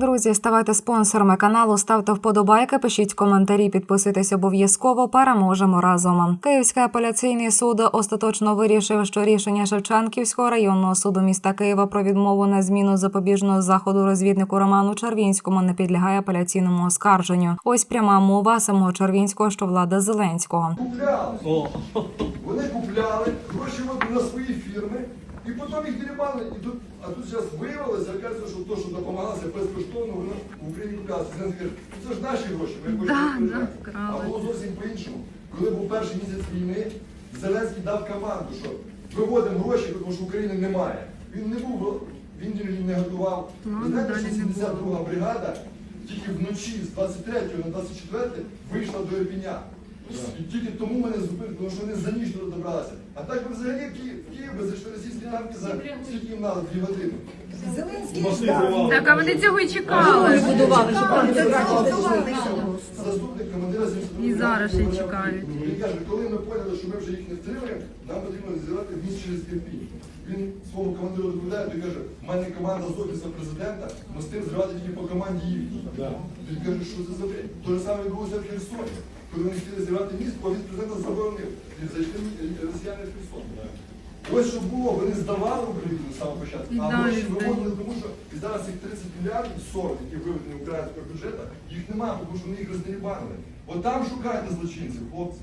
Друзі, ставайте спонсорами каналу, ставте вподобайки, пишіть коментарі, підписуйтесь обов'язково. Переможемо разом. Київський апеляційний суд остаточно вирішив, що рішення Шевченківського районного суду міста Києва про відмову на зміну запобіжного заходу розвіднику Роману Червінському не підлягає апеляційному оскарженню. Ось пряма мова самого Червінського, що влада Зеленського. Купляли. Вони купляли, гроші на свої фірми, і потім їх дерибали. І тут, а тут зараз виявилося, оказується, що то, що допомагалося безкоштовно, воно в Україні каже, «Ну, це ж наші гроші, ми хочемо Да, А було зовсім по-іншому. Коли був перший місяць війни, Зеленський дав команду, що виводимо гроші, тому що України немає. Він не був, він не готував. Ну, знаєте, що не 72 бригада тільки вночі з 23 на 24 вийшла до Ірпіня. І тільки тому мене зупинили, тому що вони за ніч туди добралися. А так би взагалі в Київ, в Київ би зайшли російські танки за скільки їм треба, дві години. зривали. Так, а вони цього й чекали. Заступник командира 72 І зараз ще чекають. Він каже, коли ми поняли, що ми вже їх не втримаємо, нам потрібно зробити міст через Ірпінь. Він своєму командиру доповідає, той каже, в мене команда з офісу президента, ми з тим зривати тільки по команді їхній. Він каже, що це за бред? То же саме відбулося в Херсоні. Коли вони хотіли зірвати міст, бо він президента заборонив. Зайшли росіяни в Херсон. Ось що було, вони здавали Україну з самого початку, а гроші виводили, тому що і зараз їх 30 мільярдів 40, які виведені українського бюджету, їх немає, тому що вони їх роздерібанили. От там шукайте злочинців, хлопці.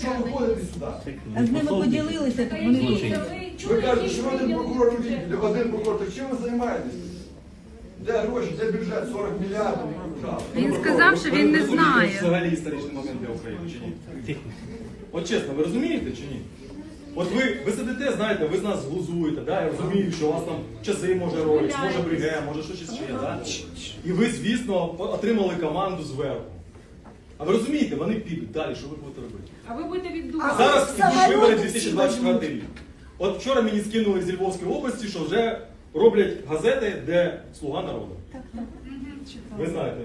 Що ви ходите сюди? А з ними поділилися, так вони. Ви кажете, що один прокурор один прокурор, так чим ви займаєтесь? Де гроші, де бюджет 40 мільярдів? Він сказав, що він не знає. Взагалі історичний момент для України чи ні? От чесно, ви розумієте чи ні? От ви, ви сидите, знаєте, ви з нас глузуєте, да? я розумію, що у вас там часи може ролись, може бриге, може щось ще, да? І ви, звісно, отримали команду зверху. А ви розумієте, вони підуть далі, що ви будете робити? А ви будете віддувати. Зараз ідуть вибори 2024 рік. От вчора мені скинули з Львовської області, що вже роблять газети, де слуга народу. Ви знаєте,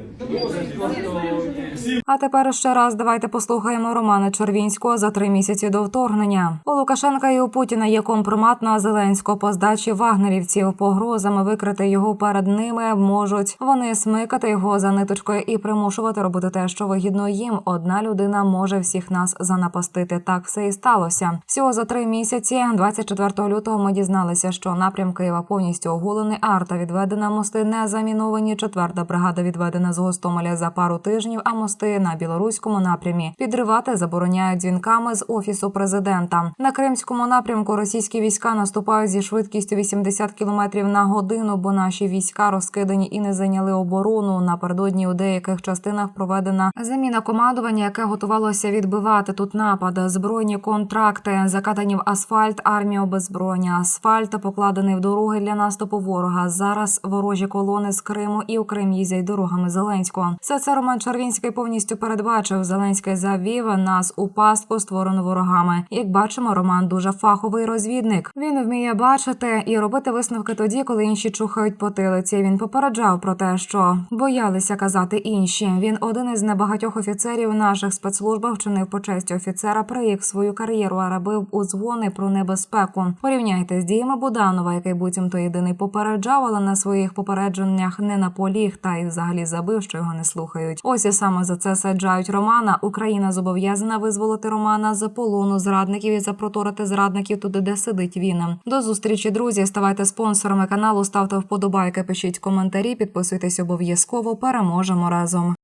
А тепер ще раз давайте послухаємо Романа Червінського за три місяці до вторгнення. У Лукашенка і у Путіна є компромат на Зеленського по здачі вагнерівців. Погрозами викрити його перед ними можуть вони смикати його за ниточкою і примушувати робити те, що вигідно їм. Одна людина може всіх нас занапастити. Так все і сталося. Всього за три місяці, 24 лютого, ми дізналися, що напрям Києва повністю оголений. Арта відведена, мости не заміновані. Четверта бригада відведена з Гостомеля за пару тижнів. А мости на білоруському напрямі підривати забороняють дзвінками з офісу президента. На кримському напрямку російські війська наступають зі швидкістю 80 км на годину, бо наші війська розкидані і не зайняли оборону. Напередодні у деяких частинах проведена заміна командування, яке готувалося відбивати тут напад. Збройні контракти закатані в асфальт, армія обезброєння. Асфальт покладений в дороги для наступу ворога. Зараз ворожі колони з Криму і у Крим їздять дорогами Зеленського. Все це Роман Червінський повністю передбачив. Зеленський завів нас у пастку, створену ворогами. Як бачимо, Роман дуже фаховий розвідник. Він вміє бачити і робити висновки тоді, коли інші чухають потилиці. Він попереджав про те, що боялися казати інші. Він один із небагатьох офіцерів наших спецслужбах вчинив по честі офіцера, проїх свою кар'єру, а робив дзвони про небезпеку. Порівняйте з діями Буданова, який буцімто єдиний попереджав, але на своїх попередженнях не наполіг та й взагалі забив, що його не слухають. Ось і саме за це саджають Романа. Україна зобов'язана визволити Романа за полону зрадників і запроторити зрадників туди, де сидить він. До зустрічі, друзі. Ставайте спонсорами каналу, ставте вподобайки, пишіть коментарі, підписуйтесь обов'язково. Переможемо разом.